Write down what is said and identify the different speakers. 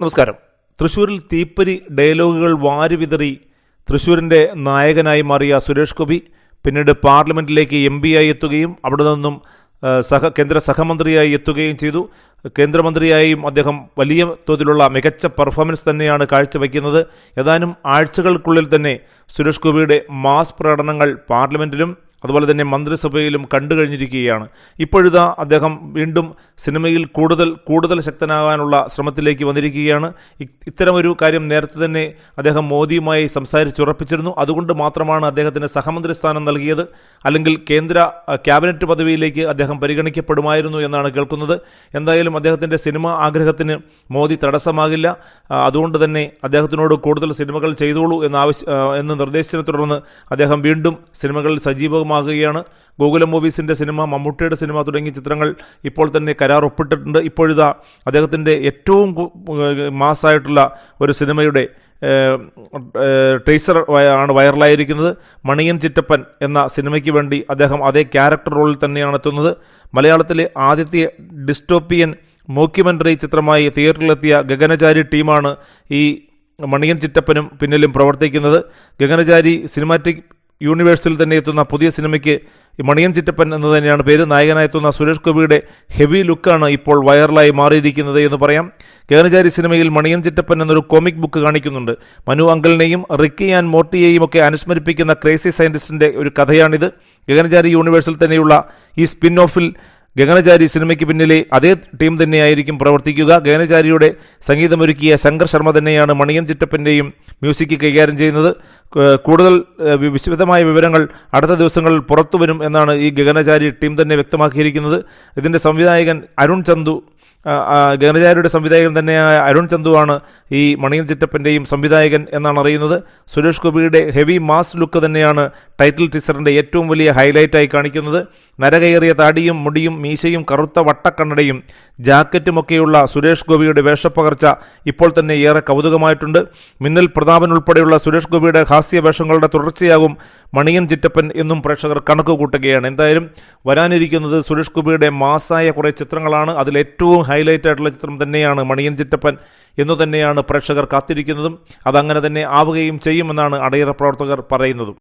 Speaker 1: നമസ്കാരം. തൃശ്ശൂരിൽ തീപ്പരി ഡയലോഗുകൾ വാരിവിതറി തൃശ്ശൂരിന്റെ നായകനായി മാറിയ സുരേഷ് ഗോപി പിന്നീട് പാർലമെന്റിലേക്ക് എം ആയി എത്തുകയും അവിടെ നിന്നും സഹ കേന്ദ്ര സഹമന്ത്രിയായി എത്തുകയും ചെയ്തു. കേന്ദ്രമന്ത്രിയായും അദ്ദേഹം വലിയ തോതിലുള്ള മികച്ച പെർഫോമൻസ് തന്നെയാണ് കാഴ്ചവെക്കുന്നത്. ഏതാനും ആഴ്ചകൾക്കുള്ളിൽ തന്നെ സുരേഷ് ഗോപിയുടെ മാസ് പ്രകടനങ്ങൾ പാർലമെന്റിലും അതുപോലെ തന്നെ മന്ത്രിസഭയിലും കണ്ടു കഴിഞ്ഞിരിക്കുകയാണ് ഇപ്പോഴിതാ അദ്ദേഹം വീണ്ടും സിനിമയിൽ കൂടുതൽ കൂടുതൽ ശക്തനാകാനുള്ള ശ്രമത്തിലേക്ക് വന്നിരിക്കുകയാണ്. ഇത്തരമൊരു കാര്യം നേരത്തെ തന്നെ അദ്ദേഹം മോദിയുമായി സംസാരിച്ചുറപ്പിച്ചിരുന്നു. അതുകൊണ്ട് മാത്രമാണ് അദ്ദേഹത്തിന് സഹമന്ത്രി സ്ഥാനം നൽകിയത്. അല്ലെങ്കിൽ കേന്ദ്ര ക്യാബിനറ്റ് പദവിയിലേക്ക് അദ്ദേഹം പരിഗണിക്കപ്പെടുമായിരുന്നു എന്നാണ് കേൾക്കുന്നത്. എന്തായാലും അദ്ദേഹത്തിന്റെ സിനിമ ആഗ്രഹത്തിന് മോദി തടസ്സമാകില്ല. അതുകൊണ്ട് തന്നെ അദ്ദേഹത്തിനോട് കൂടുതൽ സിനിമകൾ ചെയ്തോളൂ എന്ന ആവശ്യ എന്ന നിർദ്ദേശത്തിനെ തുടർന്ന് അദ്ദേഹം വീണ്ടും സിനിമകളിൽ സജീവമാകുകയാണ് ഗോകുലം മൂവീസിന്റെ സിനിമ മമ്മൂട്ടിയുടെ സിനിമ തുടങ്ങിയ ചിത്രങ്ങൾ ഇപ്പോൾ തന്നെ കരാർ ഒപ്പിട്ടിട്ടുണ്ട് ഇപ്പോഴിതാ അദ്ദേഹത്തിന്റെ ഏറ്റവും മാസായിട്ടുള്ള ഒരു സിനിമയുടെ ട്രേസർ ആണ് വൈറലായിരിക്കുന്നത്. മണിയൻ ചിറ്റപ്പൻ എന്ന സിനിമയ്ക്ക് വേണ്ടി അദ്ദേഹം അതേ ക്യാരക്ടർ റോളിൽ തന്നെയാണ് എത്തുന്നത്. മലയാളത്തിലെ ആദ്യത്തെ ഡിസ്റ്റോപ്പിയൻ മോക്യുമെന്ററി ചിത്രമായി തിയേറ്ററിലെത്തിയ ഗഗനചാരി ടീമാണ് ഈ മണിയൻ ചിറ്റപ്പനും പിന്നിലും പ്രവർത്തിക്കുന്നത്. ഗഗനചാരി സിനിമാറ്റിക് യൂണിവേഴ്സിൽ തന്നെ എത്തുന്ന പുതിയ സിനിമയ്ക്ക് മണിയൻ ചിറ്റപ്പൻ എന്ന് തന്നെയാണ് പേര്. നായകനായെത്തുന്ന സുരേഷ് ഗോപിയുടെ ഹെവി ലുക്കാണ് ഇപ്പോൾ വൈറലായി മാറിയിരിക്കുന്നത് എന്ന് പറയാം. കേരചാരി സിനിമയിൽ മണിയൻ ചിറ്റപ്പൻ എന്നൊരു കോമിക് ബുക്ക് കാണിക്കുന്നുണ്ട്. മനു അങ്കിളിനെയും റിക്കി ആൻഡ് മോർട്ടിയെയും ഒക്കെ അനുസ്മരിപ്പിക്കുന്ന ക്രേസി സയന്റിസ്റ്റിന്റെ ഒരു കഥയാണിത്. ഗഗനചാരി യൂണിവേഴ്സിൽ തന്നെയുള്ള ഈ സ്പിൻ ഓഫിൽ ഗഗനചാരി സിനിമയ്ക്ക് പിന്നിലെ അതേ ടീം തന്നെയായിരിക്കും പ്രവർത്തിക്കുക. ഗഗനചാരിയുടെ സംഗീതമൊരുക്കിയ ശങ്കർ ശർമ്മ തന്നെയാണ് മണിയൻ ചിറ്റപ്പന്റെയും മ്യൂസിക് കൈകാര്യം ചെയ്യുന്നത്. കൂടുതൽ വിശദമായ വിവരങ്ങൾ അടുത്ത ദിവസങ്ങളിൽ പുറത്തുവരും എന്നാണ് ഈ ഗഗനചാരി ടീം തന്നെ വ്യക്തമാക്കിയിരിക്കുന്നത്. ഇതിന്റെ സംവിധായകൻ അരുൺ ചന്തു ഗഗനചാരിയുടെ സംവിധായകൻ തന്നെയായ അരുൺ ചന്തുവാണ് ഈ മണിയൻ ചിറ്റപ്പന്റെയും സംവിധായകൻ എന്നാണ് അറിയുന്നത്. സുരേഷ് ഗോപിയുടെ ഹെവി മാസ് ലുക്ക് തന്നെയാണ് ടൈറ്റിൽ ടീച്ചറിന്റെ ഏറ്റവും വലിയ ഹൈലൈറ്റായി കാണിക്കുന്നത് നരകയേറിയ താടിയും മുടിയും മീശയും കറുത്ത വട്ടക്കണ്ണടയും ജാക്കറ്റുമൊക്കെയുള്ള സുരേഷ് ഗോപിയുടെ വേഷപ്പകർച്ച ഇപ്പോൾ തന്നെ ഏറെ കൗതുകമായിട്ടുണ്ട്. മിന്നൽ പ്രതാപൻ ഉൾപ്പെടെയുള്ള സുരേഷ് ഗോപിയുടെ ഹാസ്യ വേഷങ്ങളുടെ തുടർച്ചയാകും മണിയൻ ചിറ്റപ്പൻ എന്നും പ്രേക്ഷകർ കണക്ക് കൂട്ടുകയാണ്. എന്തായാലും വരാനിരിക്കുന്നത് സുരേഷ് ഗോപിയുടെ മാസായ കുറേ ചിത്രങ്ങളാണ്. അതിലേറ്റവും ഹൈലൈറ്റ് ആയിട്ടുള്ള ചിത്രം തന്നെയാണ് മണിയൻ ചിറ്റപ്പൻ എന്നു തന്നെയാണ് പ്രേക്ഷകർ കാത്തിരിക്കുന്നതും. അതങ്ങനെ തന്നെ ആവുകയും ചെയ്യുമെന്നാണ് അടയറ പ്രവർത്തകർ പറയുന്നതും.